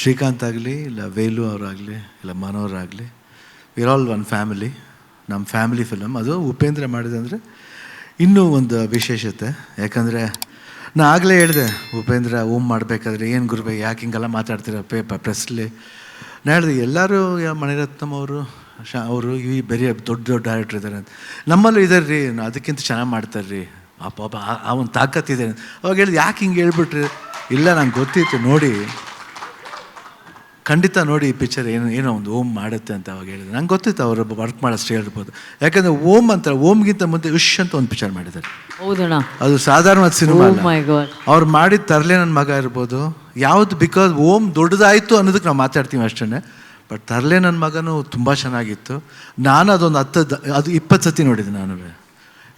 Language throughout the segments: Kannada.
ಶ್ರೀಕಾಂತ್ ಆಗಲಿ, ಇಲ್ಲ ವೇಲು ಅವರಾಗಲಿ, ಇಲ್ಲ ಮನೋರಾಗಲಿ ವಿರ್ ಆಲ್ ಒನ್ ಫ್ಯಾಮಿಲಿ ನಮ್ಮ ಫ್ಯಾಮಿಲಿ ಫಿಲಮ್ ಅದು ಉಪೇಂದ್ರ ಮಾಡಿದಂದರೆ ಇನ್ನೂ ಒಂದು ವಿಶೇಷತೆ. ಯಾಕಂದರೆ ನಾ ಆಗಲೇ ಹೇಳಿದೆ, ಉಪೇಂದ್ರ ಓಮ್ ಮಾಡಬೇಕಾದ್ರೆ ಏನು ಗುರುಬೆ ಯಾಕೆ ಹಿಂಗೆಲ್ಲ ಮಾತಾಡ್ತೀರ ಪೇಪರ್ ಪ್ರೆಸ್ಲಿ ನಾ ಹೇಳಿದೆ, ಎಲ್ಲರೂ ಮಣಿರತ್ನಮ್ ಅವರು ಶಾ, ಅವರು ಈ ಬೇರೆ ದೊಡ್ಡ ದೊಡ್ಡ ಡೈರೆಕ್ಟ್ರ್ ಇದ್ದಾರೆ ಅಂತ. ನಮ್ಮಲ್ಲೂ ಇದ್ದಾರೆ ರೀ ಅದಕ್ಕಿಂತ ಚೆನ್ನಾಗಿ ಮಾಡ್ತಾರೆ ರೀ ಆ ಪಾಪ ಆ ಒಂದು ತಾಕತ್ತಿದೆ ಅವಾಗ ಹೇಳಿದೆ, ಯಾಕೆ ಹಿಂಗೆ ಹೇಳ್ಬಿಟ್ರಿ? ಇಲ್ಲ, ನಂಗೆ ಗೊತ್ತಿತ್ತು, ನೋಡಿ. ಖಂಡಿತ ನೋಡಿ ಈ ಪಿಕ್ಚರ್ ಏನು ಏನೋ ಒಂದು ಓಮ್ ಮಾಡುತ್ತೆ ಅಂತ ಅವಾಗ ಹೇಳಿದ್ರು. ನಂಗೆ ಗೊತ್ತಿತ್ತು ಅವರು ವರ್ಕ್ ಮಾಡೋಷ್ಟು ಹೇಳ್ಬೋದು ಯಾಕಂದರೆ ಓಮ್ ಅಂತ ಓಮ್ಗಿಂತ ಮುಂದೆ ವಿಶ್ ಅಂತ ಒಂದು ಪಿಕ್ಚರ್ ಮಾಡಿದ್ದಾರೆ. ಹೌದಣ್ಣ. ಅದು ಸಾಧಾರಣವಾದ ಸಿನಿಮಾ ಗಾಡ್ ಅವ್ರು ಮಾಡಿದ ತರಲೆ ನನ್ನ ಮಗ ಇರ್ಬೋದು. ಯಾವುದು ಬಿಕಾಸ್ ಓಮ್ ದೊಡ್ಡದಾಯಿತು ಅನ್ನೋದಕ್ಕೆ ನಾವು ಮಾತಾಡ್ತೀವಿ ಅಷ್ಟೇ ಬಟ್ ತರಲೆ ನನ್ನ ಮಗನೂ ತುಂಬ ಚೆನ್ನಾಗಿತ್ತು. ನಾನು ಅದೊಂದು ಹತ್ತು ಅದು ಇಪ್ಪತ್ತು ಸತಿ ನೋಡಿದ್ದೆ ನಾನು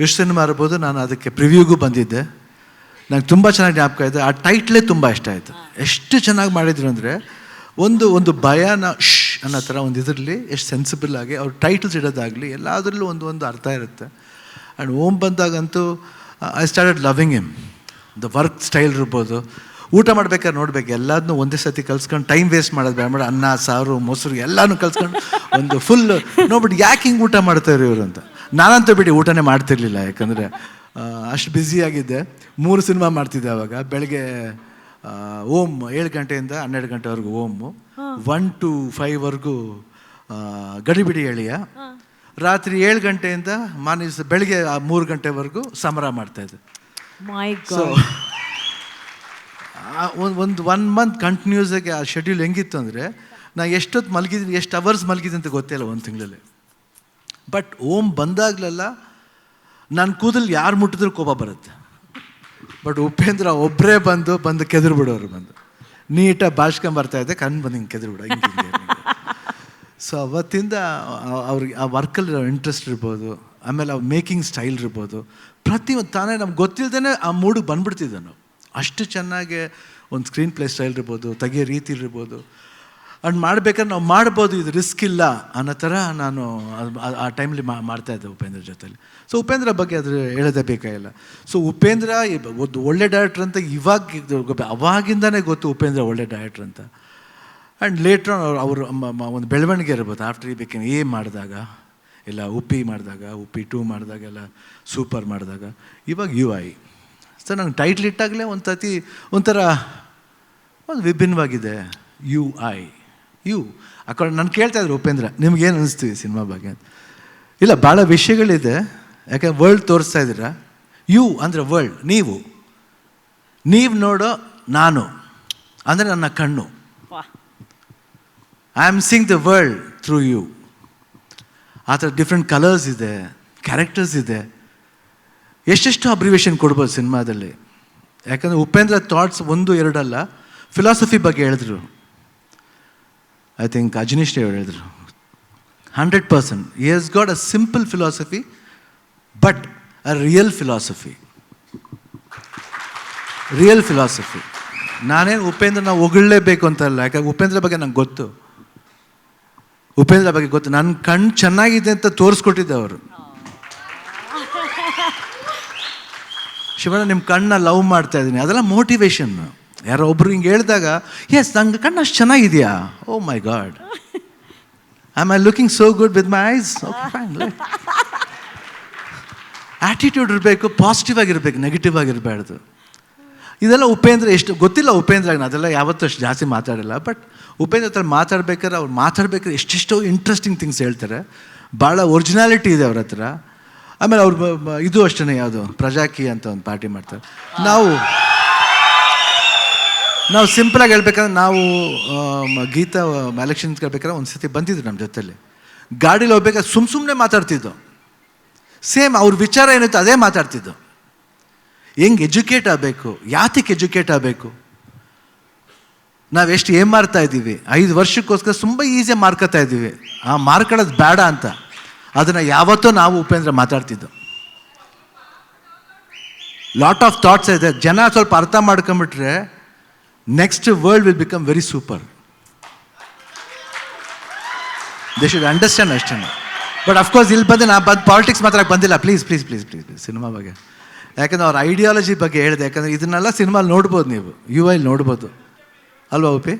ಎಷ್ಟು ಸಿನಿಮಾ ಇರ್ಬೋದು ನಾನು ಅದಕ್ಕೆ ಪ್ರಿವ್ಯೂಗೂ ಬಂದಿದ್ದೆ. ನಂಗೆ ತುಂಬ ಚೆನ್ನಾಗಿ ಜ್ಞಾಪಕ ಇದೆ. ಆ ಟೈಟ್ಲೇ ತುಂಬ ಇಷ್ಟ ಆಯಿತು. ಎಷ್ಟು ಚೆನ್ನಾಗಿ ಮಾಡಿದ್ರು ಅಂದರೆ ಒಂದು ಒಂದು ಭಯನ ಶ್ ಅನ್ನೋ ಥರ ಒಂದು ಇದರಲ್ಲಿ ಎಷ್ಟು ಸೆನ್ಸಿಬಲ್ ಆಗಿ ಅವ್ರ ಟೈಟಲ್ಸ್ ಇಡೋದಾಗಲಿ ಎಲ್ಲದರಲ್ಲೂ ಒಂದು ಒಂದು ಅರ್ಥ ಇರುತ್ತೆ. ಆ್ಯಂಡ್ ಓಮ್ ಬಂದಾಗಂತೂ I started loving him the work style ಇರ್ಬೋದು. ಊಟ ಮಾಡ್ಬೇಕಾದ್ರೆ ನೋಡ್ಬೇಕು ಎಲ್ಲದನ್ನೂ ಒಂದೇ ಸತಿ ಕಲ್ಸ್ಕೊಂಡು ಟೈಮ್ ವೇಸ್ಟ್ ಮಾಡೋದು ಬೇಡ. ಮಾಡಿ ಅನ್ನ, ಸಾರು, ಮೊಸರು ಎಲ್ಲನೂ ಕಲ್ಸ್ಕೊಂಡು ಒಂದು ಫುಲ್ ನೋಡ್ಬಿಟ್ಟು ಯಾಕೆ ಹಿಂಗೆ ಊಟ ಮಾಡ್ತಾರೆ ಇವರು ಅಂತ. ನಾನಂತೂ ಬಿಡಿ ಊಟನೇ ಮಾಡ್ತಿರ್ಲಿಲ್ಲ, ಯಾಕಂದರೆ ಅಷ್ಟು ಬ್ಯುಸಿಯಾಗಿದ್ದೆ ಮೂರು ಸಿನಿಮಾ ಮಾಡ್ತಿದ್ದೆ ಅವಾಗ. ಬೆಳಗ್ಗೆ ಓಮ್ ಏಳು ಗಂಟೆಯಿಂದ ಹನ್ನೆರಡು ಗಂಟೆವರೆಗೂ ಓಮು ಒನ್ ಟು ಫೈವ್ವರೆಗೂ ಗಡಿಬಿಡಿ ಎಳೆಯ. ರಾತ್ರಿ ಏಳು ಗಂಟೆಯಿಂದ ಮಾನ ಬೆಳಿಗ್ಗೆ ಆ ಮೂರು ಗಂಟೆವರೆಗೂ ಸಮರ ಮಾಡ್ತಾಯಿದ್ದೆ ಸೊ ಒಂದು ಒಂದು ಒನ್ ಮಂತ್ ಕಂಟಿನ್ಯೂಸ್ ಆಗಿ ಆ ಶೆಡ್ಯೂಲ್ ಹೆಂಗಿತ್ತು ಅಂದರೆ ನಾ ಎಷ್ಟೊತ್ತು ಮಲಗಿದ್ದೀನಿ ಎಷ್ಟು ಅವರ್ಸ್ ಮಲಗಿದ್ದೀನಿ ಅಂತ ಗೊತ್ತಿಲ್ಲ ಒಂದು ತಿಂಗಳಲ್ಲಿ. ಬಟ್ ಓಮ್ ಬಂದಾಗಲೆಲ್ಲ ನನ್ನ ಕೂದಲು ಯಾರು ಮುಟ್ಟಿದ್ರು ಕೋಪ ಬರುತ್ತೆ. ಬಟ್ ಉಪೇಂದ್ರ ಒಬ್ಬರೇ ಬಂದು ಬಂದು ಕೆದ್ರು ಬಿಡೋರು ಬಂದು. ನೀಟಾಗಿ ಬಾಳ್ಸ್ಕೊಂಬರ್ತಾ ಇದ್ದೆ ಕಣ್ಣು ಬಂದು ಹಿಂಗೆ ಕೆದ್ರು. ಸೊ ಅವತ್ತಿಂದ ಅವ್ರಿಗೆ ಆ ವರ್ಕಲ್ಲಿ ಇಂಟ್ರೆಸ್ಟ್ ಇರ್ಬೋದು, ಆಮೇಲೆ ಅವ್ರ ಮೇಕಿಂಗ್ ಸ್ಟೈಲ್ ಇರ್ಬೋದು. ಪ್ರತಿಯೊಂದು ತಾನೇ ನಮ್ಗೆ ಗೊತ್ತಿಲ್ಲದೇ ಆ ಮೂಡಿಗೆ ಬಂದ್ಬಿಡ್ತಿದ್ದೆ ನಾವು. ಅಷ್ಟು ಚೆನ್ನಾಗಿ ಒಂದು ಸ್ಕ್ರೀನ್ ಪ್ಲೇ ಸ್ಟೈಲ್ ಇರ್ಬೋದು, ತೆಗೆಯೋ ರೀತಿ ಇರ್ಬೋದು. ಅಂಡ್ ಮಾಡ್ಬೇಕಾದ್ರೆ ನಾವು ಮಾಡ್ಬೋದು, ಇದು ರಿಸ್ಕ್ ಇಲ್ಲ ಅನ್ನೋ ಥರ ನಾನು ಅದು- ಆ- ಟೈಮಲ್ಲಿ ಟೈಮ್ಲಿ ಮಾಡ್ತಾ ಇದ್ದೆ ಉಪೇಂದ್ರ ಜೊತೆಲಿ. ಸೊ ಉಪೇಂದ್ರ ಬಗ್ಗೆ ಅದು ಹೇಳೋದೇ ಬೇಕಾಗಿಲ್ಲ. ಸೊ ಉಪೇಂದ್ರ ಒಂದು ಒಳ್ಳೆ ಡೈರೆಕ್ಟ್ರ್ ಅಂತ ಇವಾಗ ಅವಾಗಿಂದನೇ ಗೊತ್ತು ಉಪೇಂದ್ರ ಒಳ್ಳೆ ಡೈರೆಕ್ಟ್ರ್ ಅಂತ. ಆ್ಯಂಡ್ ಲೇಟ್ರ್ ಅವ್ರು, ಅವರು ಒಂದು ಬೆಳವಣಿಗೆ ಇರ್ಬೋದು. ಆಫ್ಟರ್ ಈ ಬೇಕೇನು ಎ ಮಾಡಿದಾಗ, ಇಲ್ಲ ಉಪ್ಪಿ ಮಾಡಿದಾಗ, ಉಪ್ಪಿ ಟೂ ಮಾಡಿದಾಗ ಎಲ್ಲ ಸೂಪರ್ ಮಾಡಿದಾಗ, ಇವಾಗ ಯು ಐ ಸೊ ನಂಗೆ ಟೈಟ್ಲ್ ಇಟ್ಟಾಗಲೇ ಒಂದು ಸತಿ ಒಂಥರ, ಒಂದು ವಿಭಿನ್ನವಾಗಿದೆ ಯು ಐ ಯು. ಆ ಕಡೆ ನಾನು ಕೇಳ್ತಾ ಇದ್ರು ಉಪೇಂದ್ರ ನಿಮ್ಗೇನು ಅನಿಸ್ತು ಈ ಸಿನಿಮಾ ಬಗ್ಗೆ ಅಂತ. ಇಲ್ಲ ಭಾಳ ವಿಷಯಗಳಿದೆ. ಯಾಕೆ ವರ್ಲ್ಡ್ ತೋರಿಸ್ತಾ ಇದ್ದೀರ? ಯು ಅಂದರೆ ವರ್ಲ್ಡ್ ನೀವು. ನೀವು ನೋಡೋ ನಾನು ಅಂದರೆ ನನ್ನ ಕಣ್ಣು. I am seeing the world through you ಆ ಥರ ಡಿಫ್ರೆಂಟ್ ಕಲರ್ಸ್ ಇದೆ ಕ್ಯಾರೆಕ್ಟರ್ಸ್ ಇದೆ. ಎಷ್ಟೆಷ್ಟು ಅಬ್ರಿವೇಷನ್ ಕೊಡ್ಬೋದು ಸಿನಿಮಾದಲ್ಲಿ. ಯಾಕಂದರೆ ಉಪೇಂದ್ರ ಥಾಟ್ಸ್ ಒಂದು ಎರಡಲ್ಲ ಫಿಲಾಸಫಿ ಬಗ್ಗೆ ಹೇಳಿದ್ರು. ಐ ಥಿಂಕ್ ಅಜನೀಶ್ ದೇವ್ ಹೇಳಿದ್ರು. Hundred percent he has got a simple philosophy but a real philosophy real philosophy ನಾನೇನು ಉಪೇಂದ್ರ ನಾವು ಹೊಗಳಲೇಬೇಕು ಅಂತಲ್ಲ ಯಾಕಂದ್ರೆ ಉಪೇಂದ್ರ ಬಗ್ಗೆ ನಂಗೆ ಗೊತ್ತು. ಉಪೇಂದ್ರ ಬಗ್ಗೆ ಗೊತ್ತು. ನನ್ನ ಕಣ್ಣು ಚೆನ್ನಾಗಿದೆ ಅಂತ ತೋರಿಸ್ಕೊಟ್ಟಿದ್ದೆ ಅವರು. ಶಿವಣ್ಣ ನಿಮ್ಮ ಕಣ್ಣ ಲವ್ ಮಾಡ್ತಾ ಇದ್ದೀನಿ. ಅದೆಲ್ಲ ಮೋಟಿವೇಶನ್ ಯಾರೋ ಒಬ್ರು ಹಿಂಗೆ ಹೇಳಿದಾಗ ಎಸ್ ನಂಗೆ ಕಣ್ಣು ಅಷ್ಟು ಚೆನ್ನಾಗಿದೆಯಾ? ಓ my God I I looking so good with my eyes attitude ಇರಬೇಕು ಪಾಸಿಟಿವ್ ಆಗಿರಬೇಕು ನೆಗೆಟಿವ್ ಆಗಿರಬಾರ್ದು. ಇದೆಲ್ಲ ಉಪೇಂದ್ರ ಎಷ್ಟು, ಗೊತ್ತಿಲ್ಲ ಉಪೇಂದ್ರ ಅದೆಲ್ಲ ಯಾವತ್ತೂ ಅಷ್ಟು ಜಾಸ್ತಿ ಮಾತಾಡಿಲ್ಲ ಬಟ್ ಉಪೇಂದ್ರ ಹತ್ರ ಮಾತಾಡ್ಬೇಕಾದ್ರೆ, ಅವ್ರು ಮಾತಾಡ್ಬೇಕಾದ್ರೆ ಎಷ್ಟೆಷ್ಟೋ ಇಂಟ್ರೆಸ್ಟಿಂಗ್ ಥಿಂಗ್ಸ್ ಹೇಳ್ತಾರೆ. ಭಾಳ ಒರಿಜಿನಾಲಿಟಿ ಇದೆ ಅವ್ರ ಹತ್ರ. ಆಮೇಲೆ ಅವ್ರು ಇದು ಅಷ್ಟೇ ಯಾವುದು, ಪ್ರಜಾಕಿ ಅಂತ ಒಂದು ಪಾರ್ಟಿ ಮಾಡ್ತಾರೆ. ನಾವು ನಾವು ಸಿಂಪಲಾಗಿ ಹೇಳ್ಬೇಕಂದ್ರೆ ನಾವು ಗೀತಾ ಎಲೆಕ್ಷನ್ ಕೇಳ್ಬೇಕಾದ್ರೆ ಒಂದು ಸತಿ ಬಂದಿದ್ರು ನಮ್ಮ ಜೊತೆಲಿ. ಗಾಡೀಲಿ ಹೋಗ್ಬೇಕಾದ್ರೆ ಸುಮ್ಮ ಸುಮ್ಮನೆ ಮಾತಾಡ್ತಿದ್ದು. ಸೇಮ್ ಅವ್ರ ವಿಚಾರ ಏನಿತ್ತು ಅದೇ ಮಾತಾಡ್ತಿದ್ದು. ಹೆಂಗೆ ಎಜುಕೇಟ್ ಆಗಬೇಕು? ಯಾತಕ್ಕೆ ಎಜುಕೇಟ್ ಆಗಬೇಕು? ನಾವು ಎಷ್ಟು ಏನು ಮಾಡ್ತಾ ಇದ್ದೀವಿ? ಐದು ವರ್ಷಕ್ಕೋಸ್ಕರ ತುಂಬ ಈಸಿ ಮಾರ್ಕೋತಾ ಇದ್ದೀವಿ. ಆ, ಮಾರ್ಕೊಳ್ಳೋದು ಬೇಡ ಅಂತ. ಅದನ್ನು ಯಾವತ್ತೂ ನಾವು ಉಪೇಂದ್ರ ಮಾತಾಡ್ತಿದ್ದು. ಲಾಟ್ ಆಫ್ ಥಾಟ್ಸ್ ಇದೆ. ಜನ ಸ್ವಲ್ಪ ಅರ್ಥ ಮಾಡ್ಕೊಂಬಿಟ್ರೆ next world will become very super they should understand ಅಷ್ಟೇ ಬಟ್ ಅಫ್ಕೋರ್ಸ್ ಇಲ್ಲಿ ಬಂದು ನಾ ಬಂದು ಪಾಲಿಟಿಕ್ಸ್ ಮಾತ್ರ ಬಂದಿಲ್ಲ. Please please please please cinema ಬಗ್ಗೆ. ಯಾಕಂದ್ರೆ ಅವ್ರ ಐಡಿಯಾಲಜಿ ಬಗ್ಗೆ ಹೇಳಿದೆ. ಯಾಕಂದರೆ ಇದನ್ನೆಲ್ಲ ಸಿನಿಮಾಲಿ ನೋಡ್ಬೋದು ನೀವು. ಯು ಐ ನೋಡ್ಬೋದು. ಅಲ್ವಾ ಉಪಿ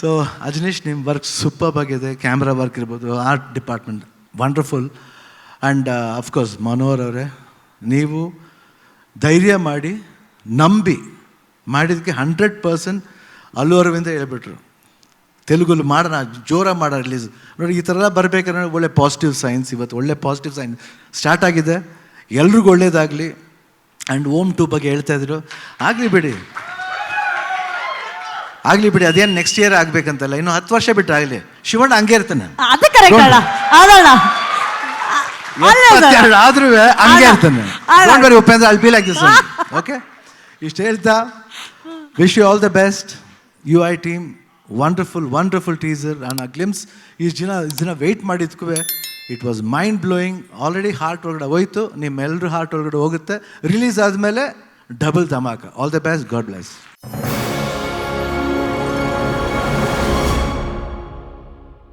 ಸೊ ಅಜನೀಶ್ ನಿಮ್ಮ ವರ್ಕ್ ಸೂಪರ್ ಆಗಿದೆ. ಕ್ಯಾಮ್ರಾ ವರ್ಕ್ ಇರ್ಬೋದು art department wonderful and of course Manohar ಅವರೇ, ನೀವು ಧೈರ್ಯ ಮಾಡಿ ನಂಬಿ ಮಾಡಿದ್ದಕ್ಕೆ ಹಂಡ್ರೆಡ್ ಪರ್ಸೆಂಟ್ ಅಲ್ಲು ಅರವಿಂದ ಹೇಳ್ಬಿಟ್ರು. ತೆಲುಗಲ್ಲಿ ಮಾಡೋಣ ಜೋರಾಗಿ ಮಾಡೋ ರಿಲೀಸ್ ನೋಡಿ ಈ ಥರ ಎಲ್ಲ ಬರಬೇಕಂದ್ರೆ ಒಳ್ಳೆ ಪಾಸಿಟಿವ್ ಸೈನ್ಸ್ ಇವತ್ತು ಒಳ್ಳೆ ಪಾಸಿಟಿವ್ ಸೈನ್ಸ್ ಸ್ಟಾರ್ಟ್ ಆಗಿದೆ. ಎಲ್ರಿಗೂ ಒಳ್ಳೇದಾಗಲಿ. ಆ್ಯಂಡ್ ಓಮ್ ಟು ಬಗ್ಗೆ ಹೇಳ್ತಾ ಇದ್ರು. ಆಗಲಿ ಬಿಡಿ. ಆಗಲಿ ಬಿಡಿ ಅದೇನು ನೆಕ್ಸ್ಟ್ ಇಯರ್ ಆಗ್ಬೇಕಂತಲ್ಲ. ಇನ್ನು ಹತ್ತು ವರ್ಷ ಬಿಟ್ಟು ಆಗಲಿ. ಶಿವಣ್ಣ ಹಂಗೆ ಇರ್ತಾನೆ. ಆದ್ರೂ ಹಂಗೆ ಇರ್ತಾನೆ. ಉಪೇಂದ್ರ ಅಲ್ಲಿ ಬಿ ಲೈಕ್ ದಿಸ್ ಓಕೆ ಇಷ್ಟು ಹೇಳ್ತಾ wish you all the best U I team wonderful wonderful teaser and a glimpse ಇಷ್ಟು ದಿನ ಇಷ್ಟು ದಿನ wait ಮಾಡಿದ್ಕೂ it was mind blowing already heart ಒಳಗಡೆ ಹೋಯ್ತು ನಿಮ್ಮೆಲ್ಲರೂ ಹಾರ್ಟ್ ಒಳಗಡೆ ಹೋಗುತ್ತೆ. ರಿಲೀಸ್ ಆದಮೇಲೆ double dhamaka. All the best God bless